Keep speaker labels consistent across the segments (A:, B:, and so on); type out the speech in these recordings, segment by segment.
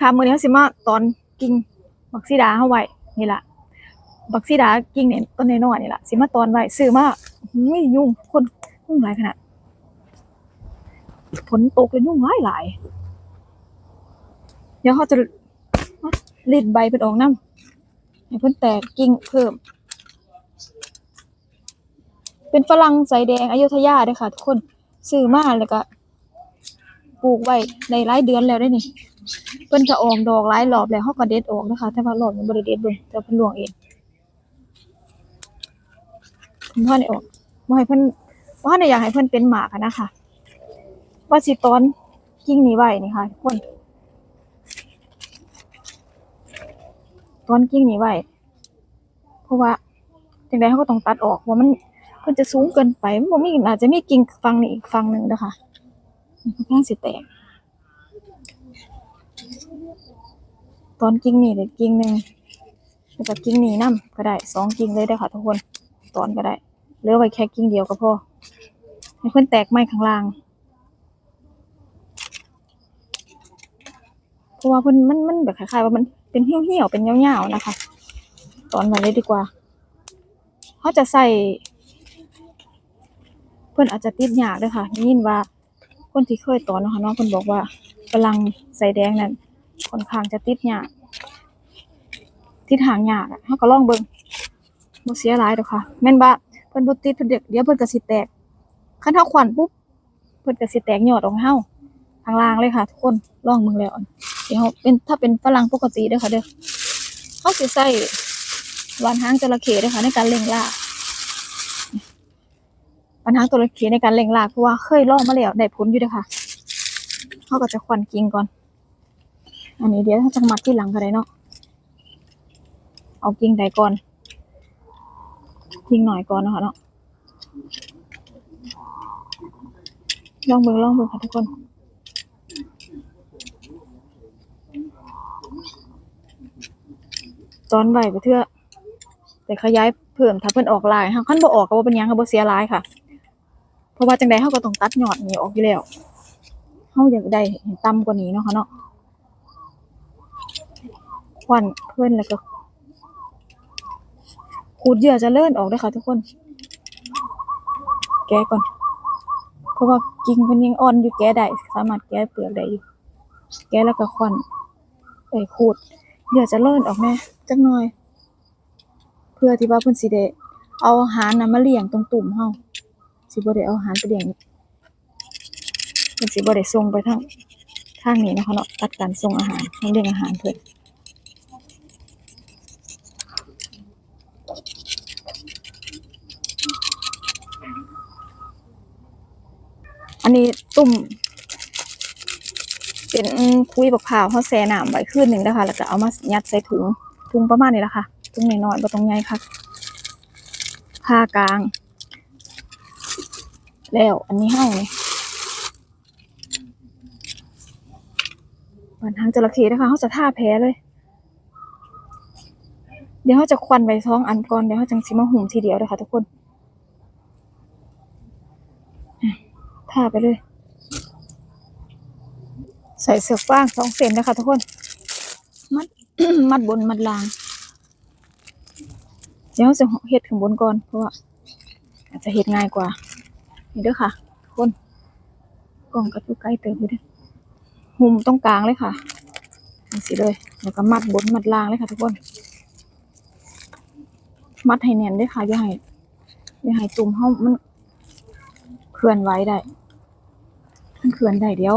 A: ค่ะมื้อนี้เราสิมาตอนกิ่งบักซีดาเฮาไว้นี่ละบักซีดากิ่งเนี่ยต้นน้อยๆนี่ละสิมาตอนไว้ซื้อมาอุ้ยยุ่งคนยุ่งหลายขนาดฝนตกแล้วยุ่งหลายหลายเดี๋ยวเขาจะรีดใบเพิ่นออกนำให้เพิ่นแตกกิ่งเพิ่ม เป็นฝรั่งใสแดงอยุธยาเด้อค่ะ ทุกคนซื้อมาแล้วก็ปลูกไว้ในหลายเดือนแล้วได้นี่ เพิ่นก็ออกดอกหลายรอบแล้วเฮาก็เด็ดออกนะคะแต่ว่ารอบนี้บ่ได้เด็ดเบิ่งแต่เพิ่นลวงเองเพิ่นพ่อได้ออกบ่ให้เพิ่นบ่ทันได้อยากให้เพิ่นเป็นหมากอะนะคะว่าสิตอนกิ่งนี้ไว้นี่ค่ะทุกคนตอนกิ่งนี้ไว้เพราะว่าจังได๋เฮาก็ต้องตัดออกเพราะมันเพิ่นจะสูงเกินไปมันบ่มีอาจจะมีกิ่งฝั่งนี้อีกฝั่งหนึงเด้อค่ะนี่ค่อนข้างสิแตก ตอนกิ่งนี่เลยกิ่งหนึ่งแล้วก็กิ่งนี่นํก็ได้สองกิ่งเลยได้ค่ะทุกคนตอนก็ได้เหลือไว้แค่กิ่งเดียวก็พอให้เพิ่อนแตกไม้ข้างล่างเพราะว่าเพิ่นมันมันแบบคล้ายๆว่ามันเป็นเหี่ยวๆเป็นยาวๆนะคะ ตอนไว้เลยดีกว่าเขาจะใส่ เพิ่อนอาจจะติดยากด้วยค่ะยินว่าคนที่เคยตอนนะคะน้องเพิ่นบอกว่าฝรั่งใส่แดงนั่น ค่อนข้างจะติดยากติดหางหยากอะเฮาก็ลองเบิ่งบ่เสียหลายดอกค่ะ แม่นบ่เพิ่นบ่ติดเพิ่นเดี๋ยวเดี๋ยวเพิ่นก็สิแตกคันเฮาขวัญปุ๊บเพิ่นก็สิแตกยอดออกให้เฮาทางล่างเลยค่ะ ทุกคนลองเบิ่งแล้วเดี๋ยวเป็นถ้าเป็นฝรั่งปกติเด้อค่ะเด้อเฮาสิใช้หวานหางจระเข้เด้อค่ะในการเล็งรากวานหางจระเข้ในการเล็งรากเพราะว่าเคยลองมาแล้วได้ผลอยู่เด้อค่ะเฮาก็จะขวัญกิงก่อน อันนี้เดี๋ยวถ้าจะมัดที่หลังก็ได้เนาะ เอากิ่งใดก่อนกิ่งหน่อยก่อนนะคะเนาะ ลองเบิ่งลองเบิ่งค่ะทุกคนตอนใบไปเทื่อแต่ขยายเพิ่มถ้าเพิ่นออกลายค่ะคันบ่ออกก็บ่เป็นยังค่ะบ่เสียลายค่ะ เพราะว่าจังใดเฮาก็ต้องตัดหยอดนี้ออกอยู่แล้วเฮาอยากได้เห็นต่ำกว่านี้เนาะค่ะเนาะ วันเพื่อนแล้วก็ขูดเหยื่อจะเลื่อนออกด้วยค่ะทุกคน แกะก่อน เพราะว่ากิ่งมันยังอ่อนอยู่แกะได้ สามารถแกะเปลือกได้อยู่แกะแล้วก็ควันเอ้ยขูดเหยื่อจะเลื่อนออกแน่จักหน่อย เพื่อที่ว่าเพิ่นสิได้เอาอาหารน่ะมาเลี้ยงตรงตุ่มเฮาสิบ่ได้เอาอาหารไปเลี้ยงเพิ่นสิบ่ได้ส่งไปทางทางนี้นะคะเนาะตัดการส่งอาหารทางเลี้ยงอาหารเพิ่น อันนี้ตุ่ม เป็นคุยบักพร้าวเขาแช่น้ำไว้คืนหนึ่งนะคะแล้วก็เอามายัดใส่ถุงถุงประมาณนี้แหละค่ะถุงน้อยๆบ่ต้องใหญ่ค่ะผ้ากลาง แล้วอันนี้เฮานี่บันทางจระเข้นะคะเขาจะท่าแพ้เลย เดี๋ยวเขาจะควันไว้ท้องอันก่อนเดี๋ยวเขาจังสิมาหุ่มทีเดียวเลยค่ะทุกคน ท่าไปเลย ใส่เสือกฟางสองเส้นนะคะทุกคน มัด มัดบนมัดล่าง เดี๋ยวจะเฮ็ดข้างบนก่อน เพราะว่าอาจจะเฮ็ดง่ายกว่า นี่เด้อค่ะ ทุกคน กล่องกระตุกใกล้เติมอยู่ด้อหุ่มตรงกลางเลยค่ะนี่สิเลย แล้วก็มัดบนมัดล่างเลยค่ะทุกคน มัดให้แน่นด้วยค่ะอย่าให้อย่าให้ตุ่มเฮามันเคลื่อนไหวได้ เคลื่อนได้เดี๋ยว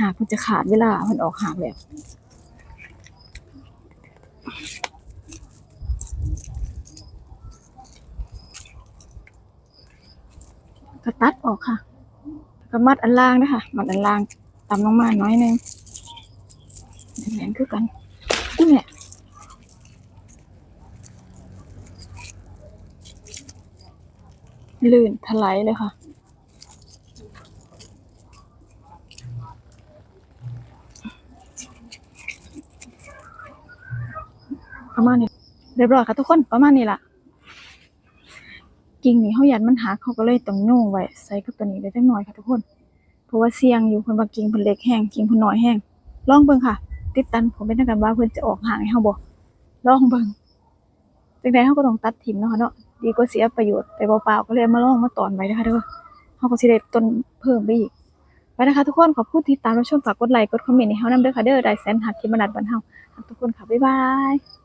A: หากมันจะขาดเวลามันออกหากแล้วก็ตัดออกค่ะก็มัดอันล่างนะคะมัดอันล่างตำลงมาน้อยนึงแหนคือกันอุ้ยเนี่ยลื่นถลายเลยค่ะ ประมาณนี้เรียบร้อยค่ะทุกคนประมาณนี้ล่ะกิ่งนี้เขายันมันหักเขาก็เลยต้องโยงไว้ใส่กับตัวนี้ได้จังหน่อยค่ะทุกคน เพราะว่าเสี่ยงอยู่เพิ่นว่ากิ่งเพิ่นเล็กแห้งกิ่งเพิ่นน้อยแห้งลองเบิ่งค่ะ ติดตันผมเป็นทางการว่าเพิ่นจะออกห่างให้เฮาบ่ลองเบิ่งจังได๋เฮาก็ต้องตัดถิ่มเนาะเนาะดีกว่าเสียประโยชน์ไปเปล่าๆก็เลยมาลองมาตอนไว้นะคะเด้อเฮาก็สิได้ต้นเพิ่มไปอีกไปนะคะทุกคนขอบคุณที่ติดตามรับชมฝากกดไลค์กดคอมเมนต์ให้เฮานำเด้อค่ะเด้อได้แสนหักที่มานัดบันเฮาทุกคนค่ะบ๊ายบาย